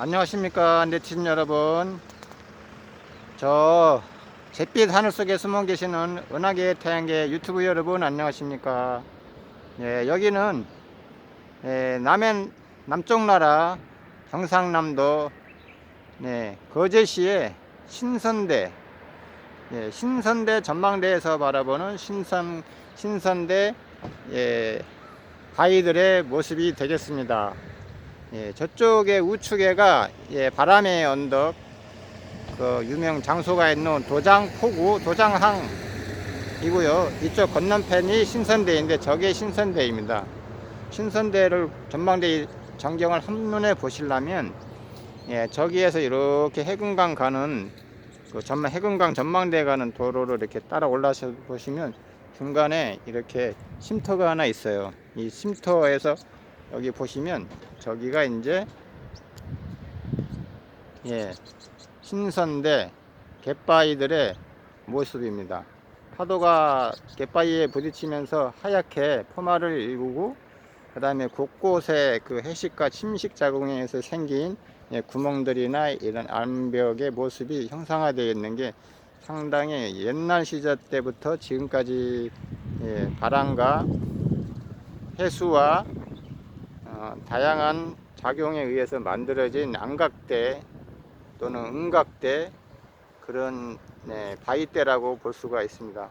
안녕하십니까 네티즌 여러분 저 잿빛 하늘 속에 숨어 계시는 은하계 태양계 유튜브 여러분 안녕하십니까 예, 여기는 예, 남해 남쪽 나라 경상남도 네, 거제시의 신선대 예, 신선대 전망대에서 바라보는 신선 신선대 예, 바위들의 모습이 되겠습니다. 예, 저쪽에 우측에가 예, 바람의 언덕 그 유명 장소가 있는 도장포구 도장항이고요. 이쪽 건너편이 신선대인데 저게 신선대입니다. 신선대를 전망대 전경을 한눈에 보시려면 예, 저기에서 이렇게 해금강 가는 그 전망 해금강 전망대 가는 도로를 이렇게 따라 올라서 보시면 중간에 이렇게 쉼터가 하나 있어요. 이 쉼터에서 여기 보시면 저기가 이제 예 신선대 갯바위들의 모습입니다. 파도가 갯바위에 부딪히면서 하얗게 포마를 일구고 그 다음에 곳곳에 그 해식과 침식 자국에 의해서 생긴 예, 구멍들이나 이런 암벽의 모습이 형상화되어 있는 게 상당히 옛날 시절 때부터 지금까지 예, 바람과 해수와 어, 다양한 작용에 의해서 만들어진 안각대 또는 음각대 그런 네, 바위대라고 볼 수가 있습니다.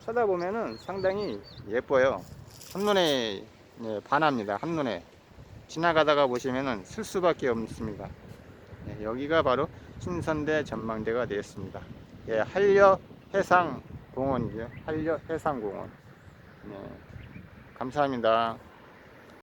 쳐다보면은 상당히 예뻐요. 한눈에 네, 반합니다. 한눈에 지나가다가 보시면은 쓸 수밖에 없습니다. 네, 여기가 바로 신선대 전망대가 되겠습니다. 예, 한려 해상 공원이죠. 한려 해상 공원. 네, 감사합니다.